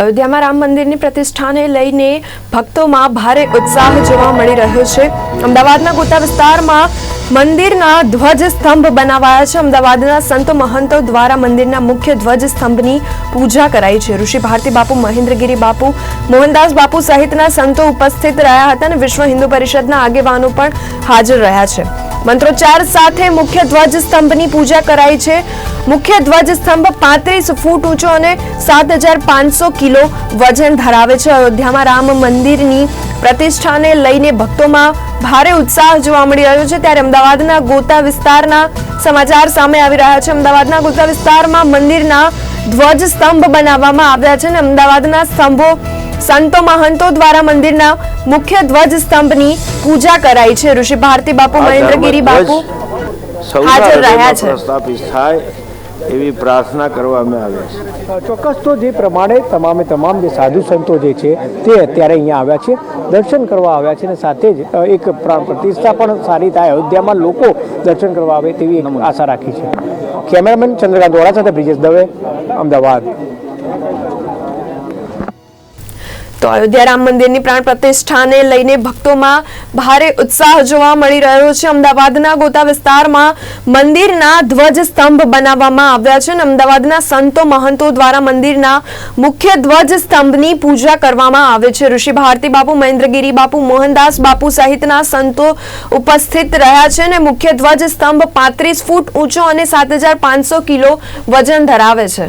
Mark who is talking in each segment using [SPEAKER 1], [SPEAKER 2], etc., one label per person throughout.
[SPEAKER 1] અયોધ્યામાં રામ મંદિરની પ્રતિષ્ઠાને લઈને ભક્તોમાં ભારે ઉત્સાહ જોવા મળી રહ્યો છે. અમદાવાદના ગોતા વિસ્તારમાં મંદિરના ધ્વજ સ્તંભ બનાવાયા છે. અમદાવાદના સંતો મહંતો દ્વારા મંદિરના મુખ્ય ધ્વજ સ્તંભની પૂજા કરાઈ છે. ઋષિ ભારતી બાપુ, મહેન્દ્રગીરી બાપુ, મોહનદાસ બાપુ સહિતના સંતો ઉપસ્થિત રહ્યા હતા અને વિશ્વ હિન્દુ પરિષદના આગેવાનો પણ હાજર રહ્યા છે. મંત્રોચ્ચાર સાથે મુખ્ય ધ્વજ સ્તંભની પૂજા કરાઈ છે. મુખ્ય ધ્વજ સ્તંભ પાંત્રીસ ફૂટ ઊંચો અને સાત હજાર પાંચસો કિલો વજન ધરાવે છે. અયોધ્યામાં રામ મંદિરની પ્રતિષ્ઠાને લઈને ભક્તોમાં ભારે ઉત્સાહ જોવા મળી રહ્યો છે ત્યારે અમદાવાદના ગોતા વિસ્તારના સમાચાર સામે આવી રહ્યા છે. અમદાવાદના ગોતા વિસ્તારમાં મંદિરના ધ્વજ સ્તંભ બનાવવામાં આવ્યા છે અને અમદાવાદના સ્તંભો સંતો મહંતો દ્વારા મંદિરના મુખ્ય ધ્વજ સ્તંભની પૂજા કરાઈ છે. ઋષિ ભારતી બાપુ મહેન્દ્રગીરી બાપુ હાજર રહ્યા છે.
[SPEAKER 2] એવી પ્રાર્થના કરવામાં આવે છે.
[SPEAKER 3] ચોક્કસ તો જે પ્રમાણે તમામે તમામ જે સાધુ સંતો જે છે તે અત્યારે અહીંયા આવ્યા છે દર્શન કરવા આવ્યા છે અને સાથે જ એક પ્રા- પ્રતિષ્ઠા પણ સારી થાય અયોધ્યામાં લોકો દર્શન કરવા આવે તેવી આશા રાખી છે. કેમેરામેન ચંદ્રકાંત વોરા સાથે બ્રિજેશ દવે અમદાવાદ.
[SPEAKER 1] તો અયોધ્યા રામ મંદિરની પ્રાણ પ્રતિષ્ઠાને લઈને ભક્તોમાં ભારે ઉત્સાહ જોવા મળી રહ્યો છે. અમદાવાદના ગોતા વિસ્તારમાં મંદિરના ધ્વજ સ્તંભ બનાવવામાં આવ્યા છે અને અમદાવાદના સંતો મહંતો દ્વારા મંદિરના મુખ્ય ધ્વજ સ્તંભની પૂજા કરવામાં આવે છે. ઋષિ ભારતી બાપુ, મહેન્દ્રગીરી બાપુ, મોહનદાસ બાપુ સહિતના સંતો ઉપસ્થિત રહ્યા છે અને મુખ્ય ધ્વજ સ્તંભ પાંત્રીસ ફૂટ ઊંચો અને સાત કિલો વજન ધરાવે છે.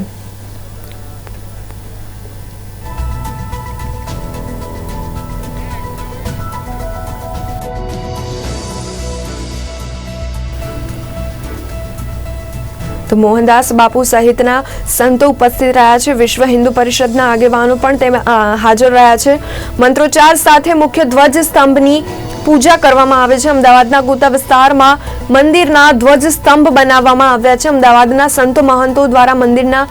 [SPEAKER 1] તો મોહનદાસ બાપુ સહિતના સંતો ઉપસ્થિત રહ્યા છે. વિશ્વ હિન્દુ પરિષદના આગેવાનો પણ હાજર રહ્યા છે. મંત્રોચ્ચાર સાથે મુખ્ય ધ્વજ સ્તંભની પૂજા કરવામાં આવે છે. અમદાવાદના ગોતા વિસ્તારમાં મંદિરના ધ્વજ સ્તંભ બનાવવામાં આવ્યા છે. અમદાવાદના સંતો મહંતો દ્વારા મંદિરના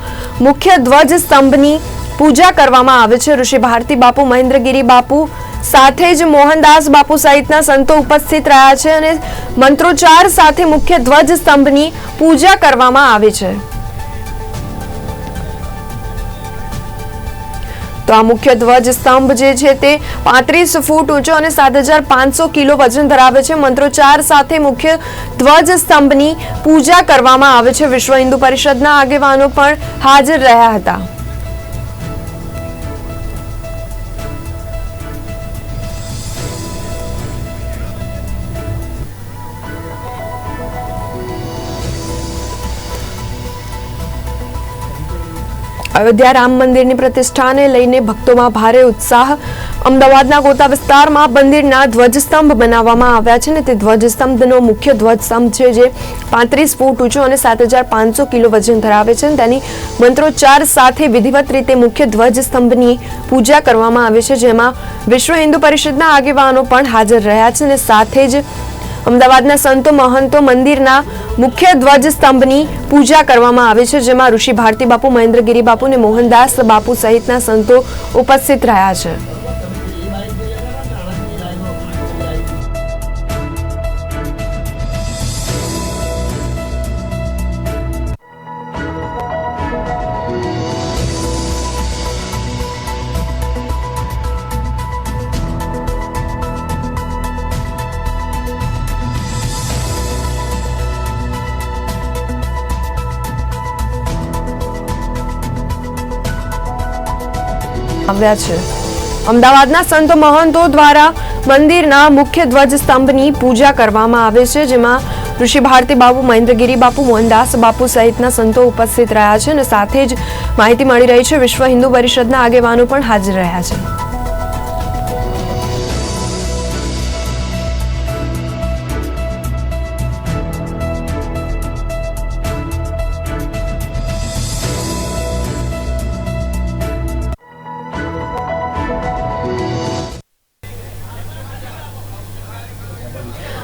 [SPEAKER 1] મુખ્ય ધ્વજ સ્તંભની પૂજા કરવામાં આવે છે. ઋષિ ભારતી બાપુ, મહેન્દ્રગીરી બાપુ સાથે જ મોહનદાસ બાપુ સહિતના સંતો ઉપસ્થિત રહ્યા છે અને મંત્રોચ્ચાર સાથે મુખ્ય ધ્વજ સ્તંભની પૂજા કરવામાં આવે છે. તો આ મુખ્ય ધ્વજ સ્તંભ જે છે તે પાંત્રીસ ફૂટ ઊંચો અને સાત હજાર પાંચસો કિલો વજન ધરાવે છે. મંત્રોચ્ચાર સાથે મુખ્ય ધ્વજ સ્તંભની પૂજા કરવામાં આવે છે. વિશ્વ હિન્દુ પરિષદના આગેવાનો પણ હાજર રહ્યા હતા. અયોધ્યા રામ મંદિરની પ્રતિષ્ઠાને લઈને ભક્તોમાં ભારે ઉત્સાહ. અમદાવાદના ગોતા વિસ્તારમાં મંદિરના ધ્વજસ્તંભ બનાવવામાં આવ્યા છે ને તે ધ્વજસ્તંભનો મુખ્ય ધ્વજસ્તંભ છે જે પાંત્રીસ ફૂટ ઊંચો અને સાત હજાર પાંચસો કિલો વજન ધરાવે છે તેની મંત્રોચ્ચાર સાથે વિધિવત રીતે મુખ્ય ધ્વજસ્તંભની પૂજા કરવામાં આવે છે, જેમાં વિશ્વ હિન્દુ પરિષદના આગેવાનો પણ હાજર રહ્યા છે અને સાથે જ અમદાવાદના સંતો મહંતો મંદિરના મુખ્ય ધ્વજ સ્તંભની પૂજા કરવામાં આવે છે, જેમાં ઋષિ ભારતી બાપુ મહેન્દ્રગીરી બાપુ અને મોહનદાસ બાપુ સહિતના સંતો ઉપસ્થિત રહ્યા છે. આવ્યા છે. અમદાવાદના સંતો મહંતો દ્વારા મંદિરના મુખ્ય ધ્વજ સ્તંભની પૂજા કરવામાં આવે છે, જેમાં ઋષિ ભારતી બાપુ, મહેન્દ્રગીરી બાપુ, મોહનદાસ બાપુ સહિતના સંતો ઉપસ્થિત રહ્યા છે અને સાથે જ માહિતી મળી રહી છે, વિશ્વ હિન્દુ પરિષદના આગેવાનો પણ હાજર રહ્યા છે.